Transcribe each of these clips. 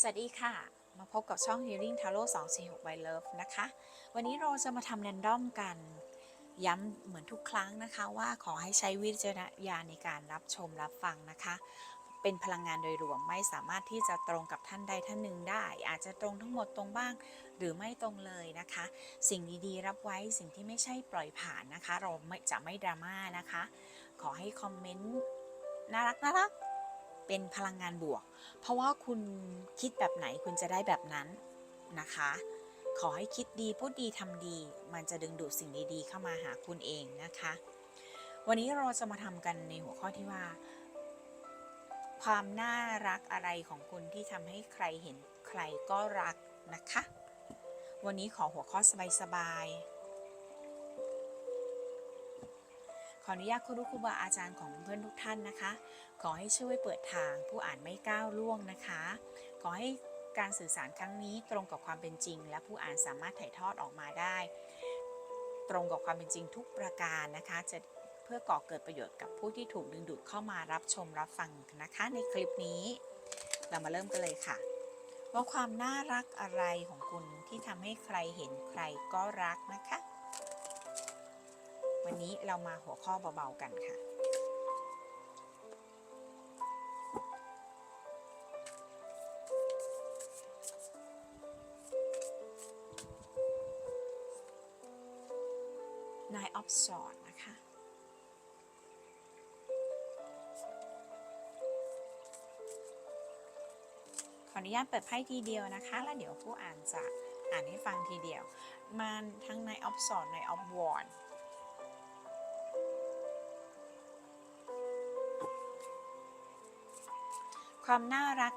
สวัสดีค่ะ มาพบกับช่อง Healing Tarot 246 by Love นะคะ วันนี้เราจะมาทำแรนดอมกัน ย้ำเหมือนทุกครั้งนะคะว่าขอให้ใช้วิจารณญาณในการรับชมรับฟังนะคะ เป็นพลังงานโดยรวมไม่สามารถที่จะตรงกับท่านใดท่านหนึ่งได้ อาจจะตรงทั้งหมดตรงบ้าง หรือไม่ตรงเลยนะคะ สิ่งดีๆ รับไว้สิ่งที่ไม่ใช่ปล่อยผ่านนะคะ เราไม่จะไม่ดราม่านะคะ ขอให้คอมเมนต์น่ารักน่ารัก เป็นพลังงานบวก เพราะว่าคุณคิดแบบไหนคุณจะได้แบบนั้นนะคะ ขอให้คิดดีพูดดีทำดี มันจะดึงดูดสิ่งดีๆ เข้ามาหาคุณเองนะคะ วันนี้เราจะมาทำกันในหัวข้อที่ว่า ความน่ารักอะไรของคุณที่ทำให้ใครเห็นใครก็รักนะคะ วันนี้ขอหัวข้อสบายๆ ขออนุญาตคุณครูบาอาจารย์ของเพื่อนทุกท่านนะคะ ขอให้ช่วยเปิดทางผู้อ่านไม่ก้าวล่วงนะคะ ขอให้การสื่อสารครั้งนี้ตรงกับความเป็นจริง และผู้อ่านสามารถถ่ายทอดออกมาได้ ตรงกับความเป็นจริงทุกประการนะคะ จะเพื่อก่อเกิดประโยชน์กับผู้ที่ถูกดึงดูดเข้ามารับชมรับฟังนะคะ ในคลิปนี้ เรามาเริ่มกันเลยค่ะ ว่าความน่ารักอะไรของคุณที่ทำให้ใครเห็นใครก็รักนะคะ วันนี้เรามาหัวข้อเบาๆกันค่ะ Nine of Swords นะคะ ขออนุญาตเปิดไพ่ทีเดียวนะคะ แล้วเดี๋ยวผู้อ่านจะอ่านให้ฟังทีเดียว มันทั้ง Nine of Swords Nine of Wands ความน่ารัก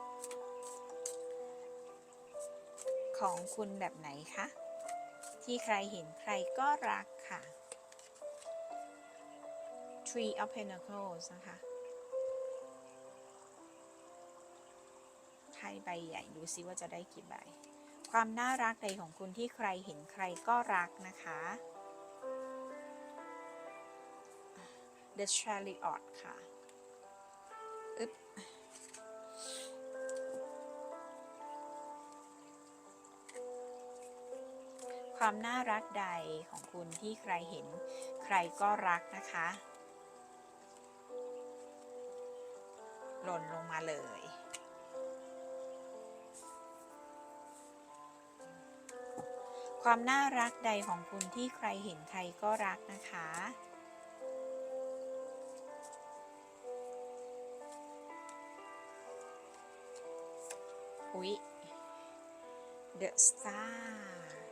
ของคุณแบบไหนคะ ที่ใครเห็นใครก็รักค่ะ Tree of Pentacles นะคะ ไพ่ใบใหญ่ดูซิว่าจะได้กี่ใบ ความน่ารักใดของคุณที่ใครเห็นใครก็รักนะคะ The Chariot ค่ะ ความน่ารักใดของคุณที่ใครเห็น ใครก็รักนะคะ หล่นลงมาเลยความน่ารักใดของคุณที่ใครเห็นใครก็รักนะคะ อุ๊ย The Star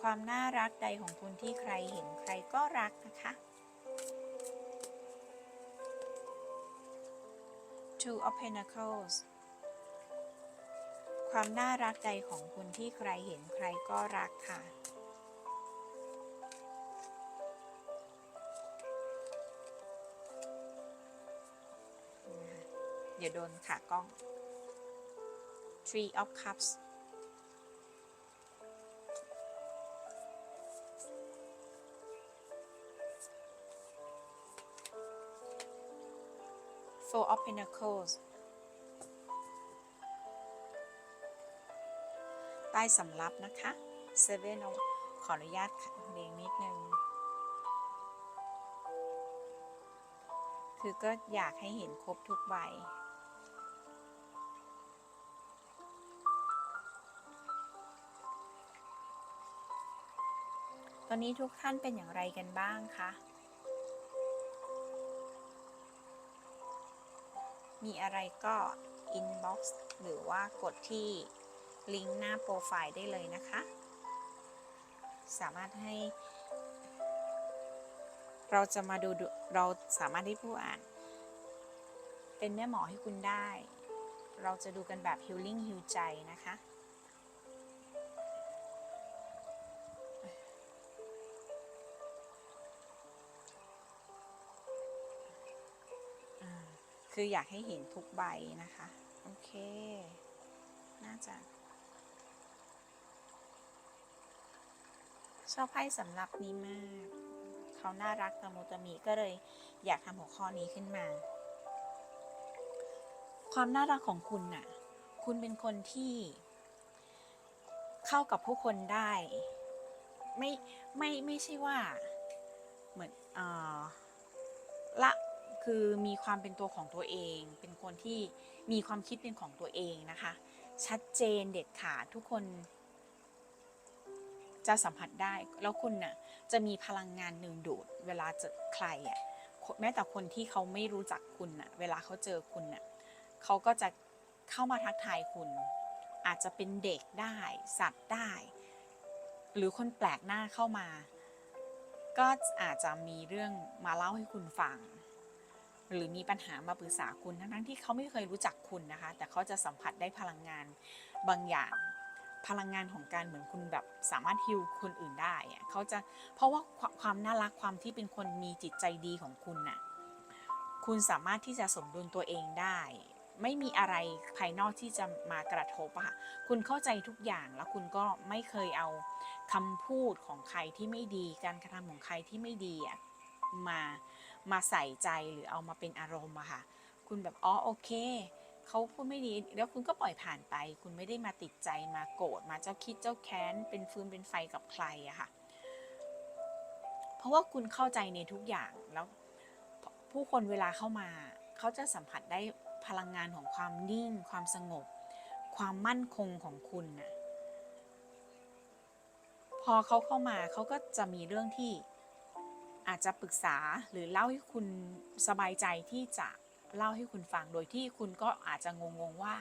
ความน่ารักใดของคุณที่ใครเห็นใครก็รักนะคะ Two of Pentacles ความน่ารักใดของคุณที่ใครเห็นใครก็รักค่ะ เดี๋ยวโดนขากล้อง Three of Cups Four of Pentacles ใต้สำรับนะคะ Seven of ขออนุญาตเรียงนิดนึง คือก็อยากให้เห็นครบทุกใบตอนนี้ทุกท่านเป็นอย่างไรกันบ้างคะ มีอะไรก็อินบ็อกซ์หรือว่ากดที่ลิงก์หน้าโปรไฟล์ได้เลยนะคะ สามารถให้ เราจะมาดูเราสามารถให้ผู้อ่าน เป็นแม่หมอให้คุณได้ เราจะดูกันแบบฮิลลิ่งฮิลใจนะคะ คืออยากให้เห็นทุกใบนะคะ โอเค น่าจะชอบไพ่สำหรับนี้มาก เขาน่ารักตะมุตะมีก็เลยอยากทำหัวข้อนี้ขึ้นมา ความน่ารักของคุณน่ะ คุณเป็นคนที่ เข้ากับผู้คนได้ ไม่ไม่ไม่ใช่ว่า เหมือนเอ่อละ คือมีความเป็นตัวของตัวเอง เป็นคนที่มีความคิดเป็นของตัวเองนะคะ ชัดเจนเด็ดขาดทุกคน จะสัมผัสได้ แล้วคุณน่ะจะมีพลังงานหนึ่งดูด เวลาเจอใครอะแม้แต่คนที่เขาไม่รู้จักคุณน่ะ เวลาเขาเจอคุณน่ะเขาก็จะเข้ามาทักทายคุณ อาจจะเป็นเด็กได้ สัตว์ได้ หรือคนแปลกหน้าเข้ามา ก็อาจจะมีเรื่องมาเล่าให้คุณฟัง หรือมีปัญหามาปรึกษาคุณทั้งๆที่เขาไม่เคยรู้จักคุณนะคะ แต่เขาจะสัมผัสได้พลังงานบางอย่างพลังงานของการเหมือนคุณแบบสามารถฮิวคนอื่นได้เขาจะเพราะว่าความความน่ารักความที่เป็นคนมีจิตใจดีของคุณน่ะคุณสามารถที่จะสมดุลตัวเองได้ ไม่มีอะไรภายนอกที่จะมากระทบอะค่ะคุณเข้าใจทุกอย่างแล้วคุณก็ไม่เคยเอาคำพูดของใครที่ไม่ดี การกระทำของใครที่ไม่ดีอะมา มาใส่ใจหรือเอามาเป็นอารมณ์อะค่ะ คุณแบบอ๋อโอเคเขาพูดไม่ดีแล้วคุณก็ปล่อยผ่านไป คุณไม่ได้มาติดใจมาโกรธมาเจ้าคิดเจ้าแค้น เป็นฟืนเป็นไฟกับใครอะค่ะ เพราะว่าคุณเข้าใจในทุกอย่างแล้วผู้คนเวลาเข้ามาเขาจะสัมผัสได้พลังงานของความนิ่ง ความสงบ ความมั่นคงของคุณน่ะพอเขาเข้ามาเขาก็จะมีเรื่องที่ อาจจะปรึกษาหรือเล่าให้คุณสบายใจที่จะเล่าให้คุณฟังโดยที่คุณก็อาจจะงงๆว่า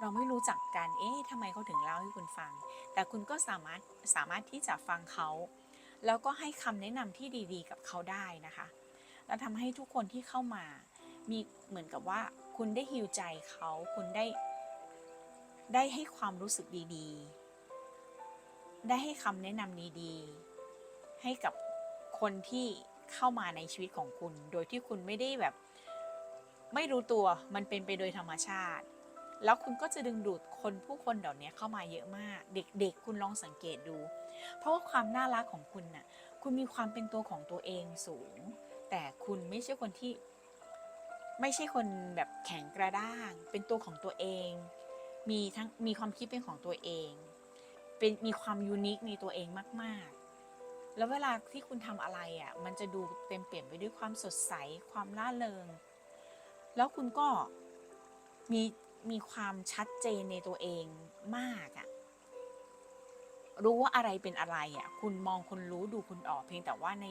เราไม่รู้จักกันเอ๊ะทำไมเขาถึงเล่าให้คุณฟัง แต่คุณก็สามารถสามารถที่จะฟังเขาแล้วก็ให้คำแนะนำที่ดีๆ กับเขาได้นะคะแล้วทำให้ทุกคนที่เข้ามามีเหมือนกับว่าคุณได้ฮิวใจเขา คุณได้ ได้ให้ความรู้สึกดีๆ ได้ให้คำแนะนำดีๆ ให้กับ คนที่เข้ามาในชีวิตของคุณ โดยที่คุณไม่ได้แบบ ไม่รู้ตัวมันเป็นไปโดยธรรมชาติ แล้วคุณก็จะดึงดูดคนผู้คนเหล่านี้เข้ามาเยอะมาก เด็กๆ คุณลองสังเกตดู เพราะว่าความน่ารักของคุณน่ะคุณมีความเป็นตัวของตัวเองสูง แต่คุณไม่ใช่คนที่ไม่ใช่คนแบบแข็งกระด้าง เป็นตัวของตัวเอง มีทั้งมีความคิดเป็นของตัวเอง เป็นมีความยูนิคในตัวเองมาก ๆ แล้วเวลาที่คุณทำอะไรอะ่ะมันจะดูเต็มเปลี่ยนไปด้วยความสดใสความล่าเริง แล้วคุณก็มีมีความชัดเจนในตัวเองมากอะ่ะรู้ว่าอะไรเป็นอะไรอะ่ะคุณมองคุณรู้ดูคุณออก เพียงแต่ว่าใน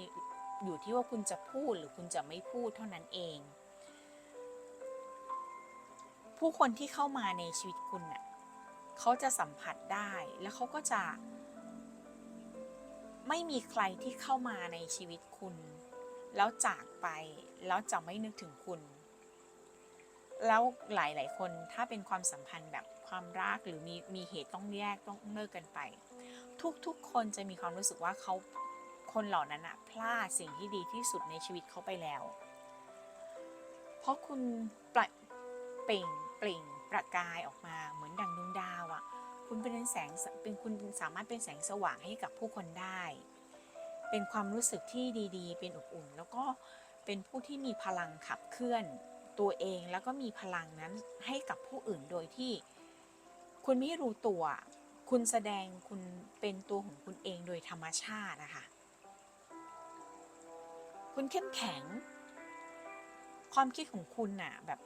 อยู่ที่ว่าคุณจะพูดหรือคุณจะไม่พูดเท่านั้นเอง ผู้คนที่เข้ามาในชีวิตคุณน่ะเขาจะสัมผัสได้แล้วเขาก็จะ ไม่มีใครที่เข้ามาในชีวิตคุณ แล้วจากไปแล้วจะไม่นึกถึงคุณ แล้วหลาย ๆ คนถ้าเป็นความสัมพันธ์แบบความรักหรือมีมีเหตุต้องแยกต้องเลิกกันไป ทุกๆ คนจะมีความรู้สึกว่าเขาคนเหล่านั้นอะพลาดสิ่งที่ดีที่สุดในชีวิตเขาไปแล้ว เพราะคุณปล่เปล่งเปล่งประกายออกมาเหมือนดังดวง เป็นแสงเป็นคุณสามารถเป็นแสงสว่างให้กับผู้คนได้ เป็นความรู้สึกที่ดีๆ เป็นอบอุ่น แล้วก็เป็นผู้ที่มีพลังขับเคลื่อนตัวเองแล้วก็มีพลังนั้นให้กับผู้อื่นโดยที่ คุณไม่รู้ตัว คุณแสดงคุณเป็นตัวของคุณเองโดยธรรมชาตินะคะคุณเข้มแข็ง ความคิดของคุณน่ะแบบ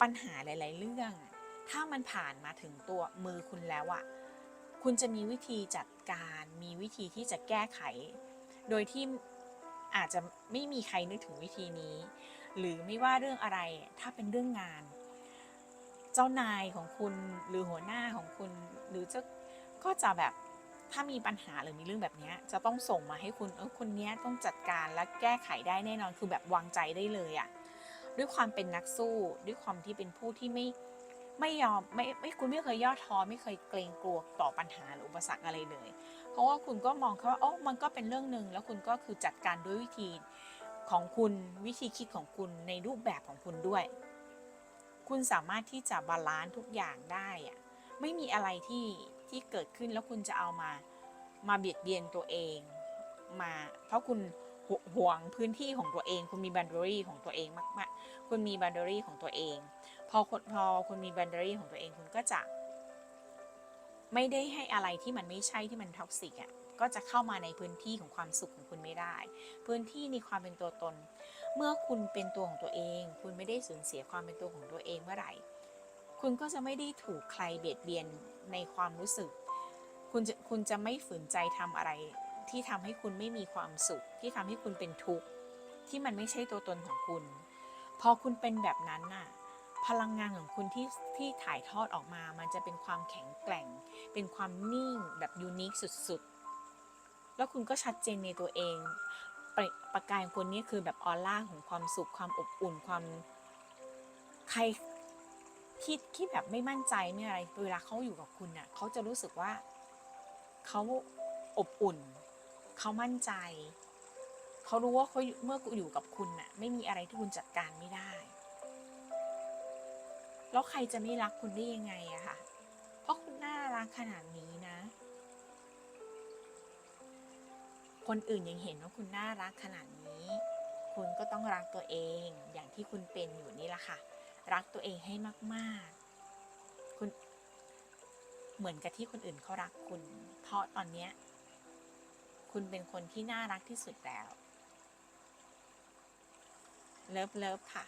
ปัญหาหลาย ๆ เรื่อง ถ้ามันผ่านมาถึงตัวมือคุณแล้วอะคุณจะมีวิธีจัดการมีวิธีที่จะแก้ไข โดยที่อาจจะไม่มีใครนึกถึงวิธีนี้ หรือไม่ว่าเรื่องอะไรถ้าเป็นเรื่องงาน เจ้านายของคุณหรือหัวหน้าของคุณ หรือจะก็จะแบบถ้ามีปัญหาหรือมีเรื่องแบบนี้จะต้องส่งมาให้คุณเออคนนี้ต้องจัดการและแก้ไขได้แน่นอนคือแบบวางใจได้เลยอะด้วยความเป็นนักสู้ด้วยความที่เป็นผู้ที่ไม่ ไม่ยอมไม่ไม่คุณไม่เคยย่อท้อไม่เคยเกรงกลัวต่อปัญหาหรืออุปสรรคอะไรเลย เพราะว่าคุณก็มองแค่ว่าโอ๋อมันก็เป็นเรื่องหนึ่งแล้วคุณก็คือจัดการด้วยวิธีของคุณวิธีคิดของคุณในรูปแบบของคุณด้วย คุณสามารถที่จะบาลานซ์ทุกอย่างได้อะไม่มีอะไรที่ที่เกิดขึ้นแล้วคุณจะเอามามาเบียดเบียนตัวเองมา เพราะคุณห่วงพื้นที่ของตัวเอง คุณมีบันดารีของตัวเองมากๆ คุณมีบันดารีของตัวเอง พอคนพอคุณมี boundary ของตัวเองคุณก็จะ ไม่ได้ให้อะไรที่มันไม่ใช่ที่มันท็อกซิกอะก็จะเข้ามาในพื้นที่ของความสุขของคุณไม่ได้ พื้นที่ในความเป็นตัวตน เมื่อคุณเป็นตัวของตัวเอง คุณไม่ได้สูญเสียความเป็นตัวของตัวเองเมื่อไหร่ คุณก็จะไม่ได้ถูกใครเบียดเบียนในความรู้สึก คุณจะคุณจะไม่ฝืนใจทำอะไร ที่ทำให้คุณไม่มีความสุข ที่ทำให้คุณเป็นทุกข์ที่มันไม่ใช่ตัวตนของคุณ พอคุณเป็นแบบนั้นน่ะ พลังงานของคุณที่ที่ถ่ายทอดออกมา มันจะเป็นความแข็งแกร่ง เป็นความนิ่งแบบยูนิคสุดๆ แล้วคุณก็ชัดเจนในตัวเอง ประประกายของคุณนี่คือแบบออร่าของความสุขความอบอุ่นความใครที่ที่แบบไม่มั่นใจไม่อะไร เวลาเขาอยู่กับคุณน่ะเขาจะรู้สึกว่าเขาอบอุ่น เขามั่นใจ เขารู้ว่าเขาเมื่ออยู่กับคุณน่ะ ไม่มีอะไรที่คุณจัดการไม่ได้ แล้วใครจะไม่รักคุณได้ยังไงอะค่ะ เพราะคุณน่ารักขนาดนี้นะ คนอื่นยังเห็นว่าคุณน่ารักขนาดนี้ คุณก็ต้องรักตัวเองอย่างที่คุณเป็นอยู่นี่แหละค่ะ รักตัวเองให้มากๆ คุณเหมือนกับที่คนอื่นเขารักคุณ เพราะตอนเนี้ยคุณเป็นคนที่น่ารักที่สุดแล้ว เลิฟเลิฟค่ะ